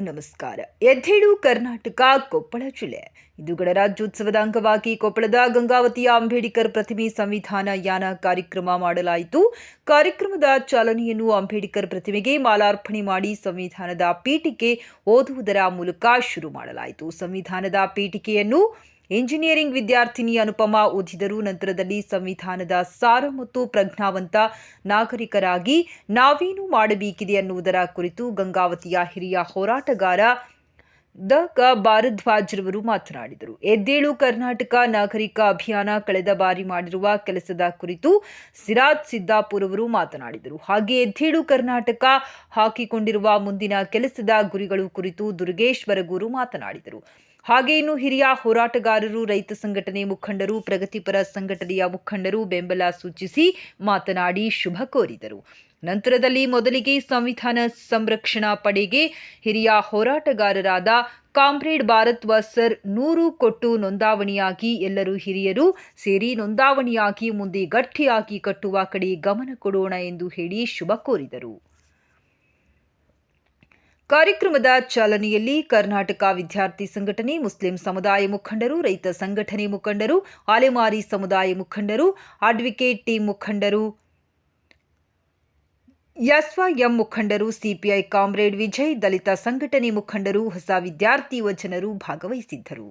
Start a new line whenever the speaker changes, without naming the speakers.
ನಮಸ್ಕಾರ. ಎದ್ದೇಳು, ಕರ್ನಾಟಕ, ಕೊಪ್ಪಳ ಜಿಲ್ಲೆ. ಇದು ಗಣರಾಜ್ಯೋತ್ಸವದ ಅಂಗವಾಗಿ ಕೊಪ್ಪಳದ ಗಂಗಾವತಿಯ ಅಂಬೇಡ್ಕರ್ ಪ್ರತಿಮೆ ಸಂವಿಧಾನ ಯಾನ ಕಾರ್ಯಕ್ರಮ ಮಾಡಲಾಯಿತು. ಕಾರ್ಯಕ್ರಮದ ಚಾಲನೆಯನ್ನು ಅಂಬೇಡ್ಕರ್ ಪ್ರತಿಮೆಗೆ ಮಾಲಾರ್ಪಣೆ ಮಾಡಿ ಸಂವಿಧಾನದ ಪೀಠಿಕೆ ಓದುವುದರ ಮೂಲಕ ಶುರು ಮಾಡಲಾಯಿತು. ಸಂವಿಧಾನದ ಪೀಠಿಕೆಯನ್ನು ಇಂಜಿನಿಯರಿಂಗ್ ವಿದ್ಯಾರ್ಥಿನಿ ಅನುಪಮಾ ಓದಿದರು ನಂತರದಲ್ಲಿ ಸಂವಿಧಾನದ ಸಾರ ಮತ್ತು ಪ್ರಜ್ಞಾವಂತ ನಾಗರಿಕರಾಗಿ ನಾವೇನು ಮಾಡಬೇಕಿದೆ ಅನ್ನುವುದರ ಕುರಿತು ಗಂಗಾವತಿಯ ಹಿರಿಯ ಹೋರಾಟಗಾರ ದ ಕ ಭಾರದ್ವಾಜ್ರವರು ಮಾತನಾಡಿದರು. ಎದ್ದೇಳು ಕರ್ನಾಟಕ ನಾಗರಿಕ ಅಭಿಯಾನ ಕಳೆದ ಬಾರಿ ಮಾಡಿರುವ ಕೆಲಸದ ಕುರಿತು ಸಿರಾಜ್ ಸಿದ್ದಾಪುರ್ ಅವರು ಮಾತನಾಡಿದರು. ಹಾಗೆ ಎದ್ದೇಳು ಕರ್ನಾಟಕ ಹಾಕಿಕೊಂಡಿರುವ ಮುಂದಿನ ಕೆಲಸದ ಗುರಿಗಳು ಕುರಿತು ದುರ್ಗೇಶ್ವರ ಗುರು ಮಾತನಾಡಿದರು. ಹಾಗೆ ಇನ್ನು ಹಿರಿಯ ಹೋರಾಟಗಾರರು, ರೈತ ಸಂಘಟನೆ ಮುಖಂಡರು, ಪ್ರಗತಿಪರ ಸಂಘಟನೆಯ ಮುಖಂಡರು ಬೆಂಬಲ ಸೂಚಿಸಿ ಮಾತನಾಡಿ ಶುಭ ಕೋರಿದರು. ನಂತರದಲ್ಲಿ ಮೊದಲಿಗೆ ಸಂವಿಧಾನ ಸಂರಕ್ಷಣಾ ಪಡೆಗೆ ಹಿರಿಯ ಹೋರಾಟಗಾರರಾದ ಕಾಮ್ರೇಡ್ ಭಾರತ್ ಸರ್ ನೂರು ಕೊಟ್ಟು ನೋಂದಾವಣಿಯಾಗಿ ಎಲ್ಲರೂ ಹಿರಿಯರು ಸೇರಿ ನೋಂದಾವಣಿಯಾಗಿ ಮುಂದೆ ಗಟ್ಟಿಯಾಗಿ ಕಟ್ಟುವ ಕಡೆ ಗಮನ ಕೊಡೋಣ ಎಂದು ಹೇಳಿ ಶುಭ ಕೋರಿದರು. ಕಾರ್ಯಕ್ರಮದ ಚಾಲನೆಯಲ್ಲಿ ಕರ್ನಾಟಕ ವಿದ್ಯಾರ್ಥಿ ಸಂಘಟನೆ, ಮುಸ್ಲಿಂ ಸಮುದಾಯ ಮುಖಂಡರು, ರೈತ ಸಂಘಟನೆ ಮುಖಂಡರು, ಆಲೆಮಾರಿ ಸಮುದಾಯ ಮುಖಂಡರು, ಅಡ್ವೊಕೇಟ್ ಟೀಂ ಮುಖಂಡರು ಎಸ್ವೈಎಂ ಮುಖಂಡರು ಸಿಪಿಐ ಕಾಮ್ರೇಡ್ ವಿಜಯ್ ದಲಿತ ಸಂಘಟನೆ ಮುಖಂಡರು ಹೊಸ ವಿದ್ಯಾರ್ಥಿ ಯುವಜನರು ಭಾಗವಹಿಸಿದ್ದರು.